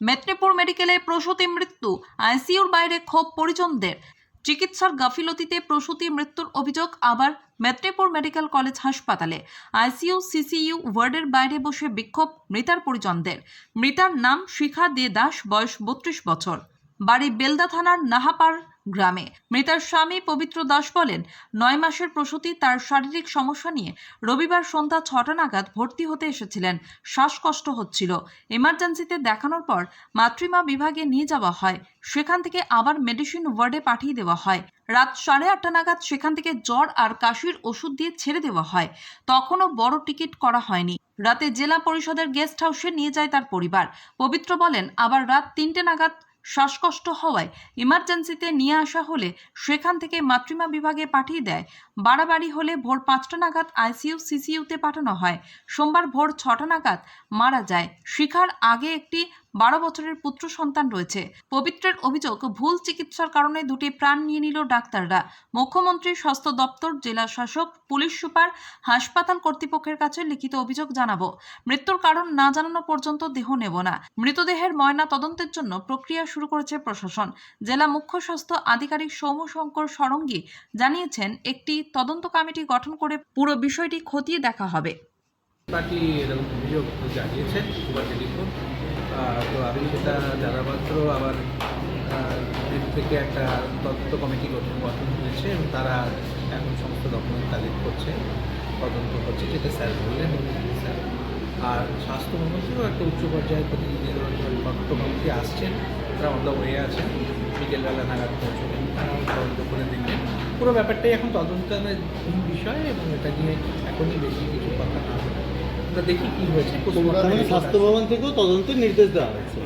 মেদিনীপুর মেডিকেলে প্রসূতি মৃত্যু, আইসিইউর বাইরে ক্ষোভ পরিজনদের। চিকিৎসার গাফিলতিতে প্রসূতি মৃত্যুর অভিযোগ আবার মেদিনীপুর মেডিকেল কলেজ হাসপাতালে। আইসিইউ, সিসিইউ ওয়ার্ডের বাইরে বসে বিক্ষোভ মৃতার পরিজনদের। মৃতার নাম শিখা দে দাস, বয়স বত্রিশ বছর। বাড়ি বেলদা থানার নাহাপাড় গ্রামে। মৃতার স্বামী পবিত্র দাস বলেন, নয় মাসের প্রসূতি তার শারীরিক সমস্যা নিয়ে রবিবার সন্ধ্যা ছটা নাগাদ ভর্তি হতে এসেছিলেন। শ্বাসকষ্ট হচ্ছিল। এমার্জেন্সিতে দেখানোর পর মাতৃমা বিভাগে নিয়ে যাওয়া হয়। সেখান থেকে আবার মেডিসিন ওয়ার্ডে পাঠিয়ে দেওয়া হয়। রাত সাড়ে আটটা নাগাদ সেখান থেকে জ্বর আর কাশির ওষুধ দিয়ে ছেড়ে দেওয়া হয়। তখনও বড় টিকিট করা হয়নি। রাতে জেলা পরিষদের গেস্ট হাউসে নিয়ে যায় তার পরিবার। পবিত্র বলেন, আবার রাত তিনটে নাগাদ শ্বাসকষ্ট হওয়ায় ইমার্জেন্সিতে নিয়ে আসা হলে সেখান থেকে মাতৃমা বিভাগে পাঠিয়ে দেয়। বাড়াবাড়ি হলে ভোর পাঁচটা নাগাদ আইসিইউ, সিসিইউতে পাঠানো হয়। সোমবার ভোর ছটা নাগাদ মারা যায়। শিখার আগে একটি বারো বছরের পুত্র সন্তান রয়েছে। পবিত্রের অভিযোগ, ভুল চিকিৎসার কারণে দুটি প্রাণ নিয়ে নিল ডাক্তাররা। মুখ্যমন্ত্রী, স্বাস্থ্য দপ্তর, জেলা শাসক, পুলিশ সুপার, হাসপাতাল কর্তৃপক্ষের কাছে লিখিত অভিযোগ জানাব। মৃত্যুর কারণ না জানানো পর্যন্ত দেহ নেব না। মৃতদেহের ময়না তদন্তের জন্য প্রক্রিয়া শুরু করেছে প্রশাসন। জেলা মুখ্য স্বাস্থ্য আধিকারিক সৌম সৌম্যশঙ্কর সরঙ্গী জানিয়েছেন, একটি তদন্ত কমিটি গঠন করে পুরো বিষয়টি খতিয়ে দেখা হবে। পার্টি এরকম অভিযোগ জানিয়েছে সুপার টেলিফোন তো আমি সেটা জানা মাত্র আবার থেকে একটা তদন্ত কমিটি গঠন গঠন হয়েছে এবং তারা এখন সমস্ত ডকুমেন্ট কালেক্ট করছে, তদন্ত করছে, যেটা স্যার বললেন। স্যার, আর স্বাস্থ্যমন্ত্রীও একটা উচ্চ পর্যায়ের প্রতিনিধি তদন্ত কমিটি আসছেন। তারা অন হয়ে আছেন বিকেলবেলা নাগাদ পৌঁছবেন, তদন্ত করে দেখবেন। পুরো ব্যাপারটাই এখন তদন্তের বিষয় এবং এটা নিয়ে এখনই বেশি কিছু কথা না দেখি কি হয়েছে। মানে স্বাস্থ্য ভবন থেকেও তদন্তের নির্দেশ দেওয়া হয়েছে।